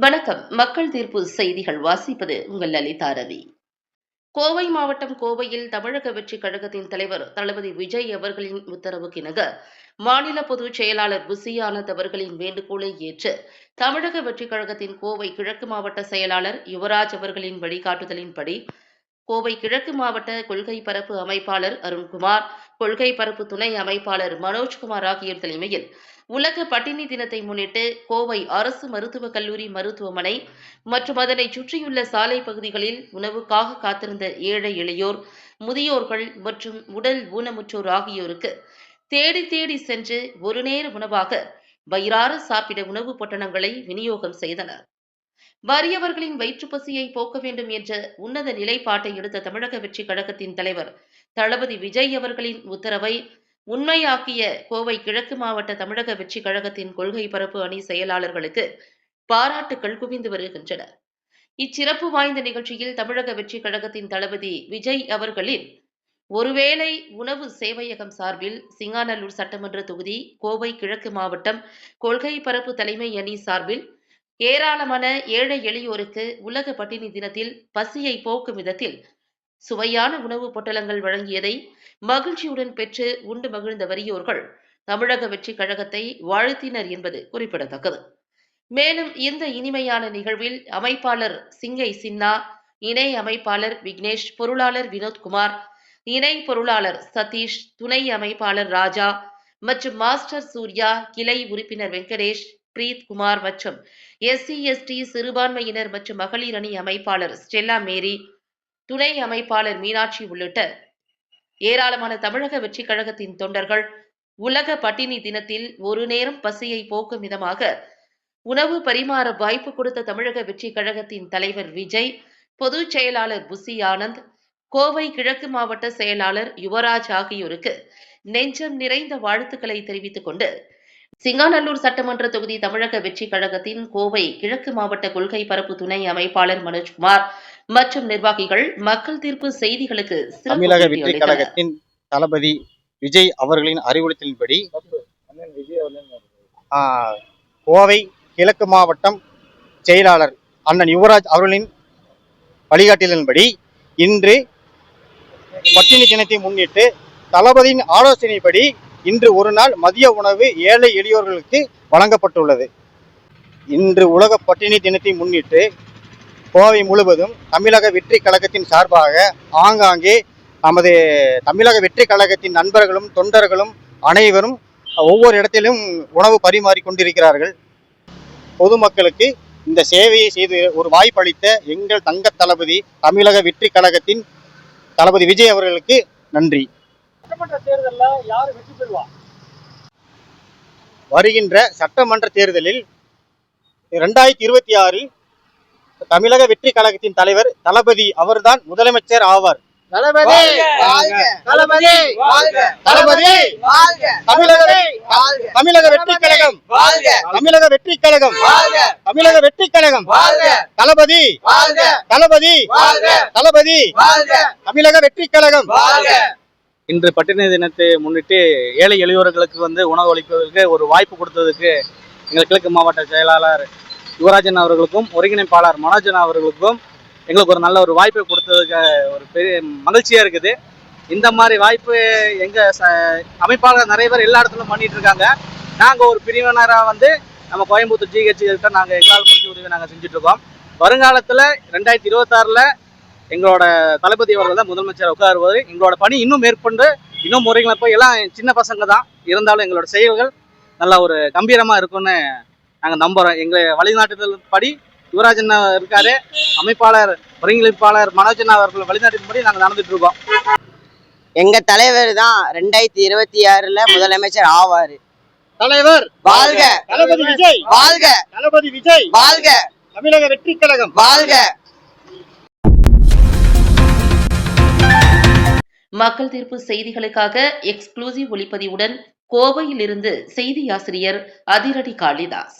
வணக்கம். மக்கள் தீர்ப்பு செய்திகள் வாசிப்பது உங்கள் லலிதா ரவி. கோவை மாவட்டம் கோவையில் தமிழக வெற்றி கழகத்தின் தலைவர் தளபதி விஜய் அவர்களின் உத்தரவுக்கிணங்க மாநில பொதுச் செயலாளர் புசி ஆனந்த் அவர்களின் வேண்டுகோளை ஏற்று தமிழக வெற்றி கழகத்தின் கோவை கிழக்கு மாவட்ட செயலாளர் யுவராஜ் அவர்களின் வழிகாட்டுதலின்படி கோவை கிழக்கு மாவட்ட கொள்கை பரப்பு அமைப்பாளர் அருண்குமார் கொள்கை பரப்பு துணை அமைப்பாளர் மனோஜ்குமார் ஆகியோர் தலைமையில் உலக பட்டினி தினத்தை முன்னிட்டு கோவை அரசு மருத்துவக் கல்லூரி மருத்துவமனை மற்றும் அதனை சுற்றியுள்ள சாலை பகுதிகளில் உணவுக்காக காத்திருந்த ஏழை இளையோர் முதியோர்கள் மற்றும் உடல் ஊனமுற்றோர் ஆகியோருக்கு தேடி தேடி சென்று ஒரு நேர உணவாக வயிறார சாப்பிட உணவுப் பொட்டணங்களை விநியோகம் செய்தனர். வறியவர்களின் வயிற்றுப்பசியை போக்க வேண்டும் என்ற உன்னத நிலைப்பாட்டை எடுத்த தமிழக வெற்றி கழகத்தின் தலைவர் தளபதி விஜய் அவர்களின் உத்தரவை உண்மையாக்கிய கோவை கிழக்கு மாவட்ட தமிழக வெற்றி கழகத்தின் கொள்கை பரப்பு அணி செயலாளர்களுக்கு பாராட்டுக்கள் குவிந்து வருகின்றன இச்சிறப்பு வாய்ந்த நிகழ்ச்சியில் தமிழக வெற்றி கழகத்தின் தளபதி விஜய் அவர்களின் ஒருவேளை உணவு சேவையகம் சார்பில் சிங்காநல்லூர் சட்டமன்ற தொகுதி கோவை கிழக்கு மாவட்டம் கொள்கை பரப்பு தலைமை அணி சார்பில் ஏராளமான ஏழை எளியோருக்கு உலக பட்டினி தினத்தில் பசியை போக்கும் விதத்தில் சுவையான உணவுப் பொட்டலங்கள் வழங்கியதை மகிழ்ச்சியுடன் பெற்று உண்டு மகிழ்ந்த வறியோர்கள் தமிழக வெற்றி கழகத்தை வாழ்த்தினர் என்பது குறிப்பிடத்தக்கது. மேலும் இந்த இனிமையான நிகழ்வில் அமைப்பாளர் சிங்கை சின்னா இணை அமைப்பாளர் விக்னேஷ் பொருளாளர் வினோத்குமார் இணை பொருளாளர் சதீஷ் துணை அமைப்பாளர் ராஜா மற்றும் மாஸ்டர் சூர்யா கிளை உறுப்பினர் வெங்கடேஷ் பிரீத் குமார் மற்றும் எஸ்சி எஸ்டி சிறுபான்மையினர் மற்றும் மகளிர் அணி அமைப்பாளர் ஸ்டெல்லா மேரி துணை அமைப்பாளர் மீனாட்சி உள்ளிட்ட ஏராளமான தமிழக வெற்றிக் கழகத்தின் தொண்டர்கள் உலக பட்டினி தினத்தில் ஒரு நேரம் பசியை போக்கும் விதமாக உணவு பரிமாற வாய்ப்பு கொடுத்த தமிழக வெற்றிக் கழகத்தின் தலைவர் விஜய் பொதுச் செயலாளர் புசி ஆனந்த் கோவை கிழக்கு மாவட்ட செயலாளர் யுவராஜ் ஆகியோருக்கு நெஞ்சம் நிறைந்த வாழ்த்துக்களை தெரிவித்துக் கொண்டு சிங்காநல்லூர் சட்டமன்ற தொகுதி தமிழக வெற்றி கழகத்தின் கோவை கிழக்கு மாவட்ட கொள்கை பரப்பு துணை அமைப்பாளர் மனோஜ்குமார் மற்றும் நிர்வாகிகள் மக்கள் தீர்ப்பு செய்திகளுக்கு தமிழக வெற்றி. கழகத்தின் தளபதி விஜய் அவர்களின் அறிவுறுத்தலின்படி கோவை கிழக்கு மாவட்டம் செயலாளர் அண்ணன் யுவராஜ் அவர்களின் வழிகாட்டுதலின்படி இன்று பட்டினி தினத்தை முன்னிட்டு தளபதியின் ஆலோசனைப்படி இன்று ஒரு நாள் மதிய உணவு ஏழை எளியோர்களுக்கு வழங்கப்பட்டுள்ளது. இன்று உலக பட்டினி தினத்தை முன்னிட்டு கோவை முழுவதும் தமிழக வெற்றி கழகத்தின் சார்பாக ஆங்காங்கே நமது தமிழக வெற்றி கழகத்தின் நண்பர்களும் தொண்டர்களும் அனைவரும் ஒவ்வொரு இடத்திலும் உணவு பரிமாறி கொண்டிருக்கிறார்கள். பொதுமக்களுக்கு இந்த சேவையை செய்து ஒரு வாய்ப்பளித்த எங்கள் தங்க தளபதி தமிழக வெற்றி கழகத்தின் தளபதி விஜய் அவர்களுக்கு நன்றி. சட்டமன்ற தேர்தல்ல யாரு வெற்றி பெறுவா? வருகின்ற சட்டமன்ற தேர்தலில் இரண்டாயிரத்தி இருபத்தி ஆறில் தமிழக வெற்றி கழகத்தின் தலைவர் தளபதி அவர்தான் முதலமைச்சர் ஆவார். தளபதி! தளபதி! தளபதி! தமிழக தமிழக வெற்றி கழகம்! தமிழக வெற்றி கழகம்! தமிழக வெற்றி கழகம்! தளபதி! தளபதி! தளபதி! தமிழக வெற்றி கழகம்! இன்று பட்டினி தினத்தை முன்னிட்டு ஏழை எளியோர்களுக்கு வந்து உணவு அளிப்பதற்கு ஒரு வாய்ப்பு கொடுத்ததுக்கு எங்கள் கிழக்கு மாவட்ட செயலாளர் யுவராஜன் அவர்களுக்கும் ஒருங்கிணைப்பாளர் மனோஜன் அவர்களுக்கும் எங்களுக்கு ஒரு நல்ல ஒரு வாய்ப்பை கொடுத்ததுக்கு ஒரு பெரிய மகிழ்ச்சியாக இருக்குது. இந்த மாதிரி வாய்ப்பு எங்கள் ச அமைப்பாளர் நிறைய பேர் எல்லா இடத்துலையும் பண்ணிட்டு இருக்காங்க. நாங்கள் ஒரு பிரிவினராக வந்து நம்ம கோயம்புத்தூர் ஜிஹெச் கிட்ட நாங்கள் எங்களால் முடிஞ்ச உதவி நாங்கள் செஞ்சுட்டு வருங்காலத்தில் ரெண்டாயிரத்தி இருபத்தாறில் எங்களோட தளபதி அவர்கள் தான் முதலமைச்சர் உட்காருவார். எங்களோட பணி இன்னும் மேற்கொண்டு இன்னும் முறைகளை போய் எல்லாம் சின்ன பசங்க தான். இருந்தாலும் எங்களோட செயல்கள் நல்லா ஒரு கம்பீரமா இருக்கும்னு நாங்க நம்புறோம். எங்களை வழிநாட்டுதல் படி யுவராஜன் இருக்காரு அமைப்பாளர் ஒருங்கிணைப்பாளர் மனோஜன் அவர்கள் வழிநாட்டின்படி நாங்க நடந்துட்டு இருக்கோம். எங்க தலைவர் தான் ரெண்டாயிரத்தி இருபத்தி ஆறுல முதலமைச்சர் ஆவாரு. தலைவர்! வாழ்க! தளபதி விஜய்! வாழ்க! தளபதி விஜய்! வாழ்க! தமிழக வெற்றி கழகம்! வாழ்க! மக்கள் தீர்ப்பு செய்திகளுக்காக எக்ஸ்க்ளூசிவ் ஒளிப்பதிவுடன் கோவையிலிருந்து செய்தி ஆசிரியர் அதிரடி காளிதாஸ்.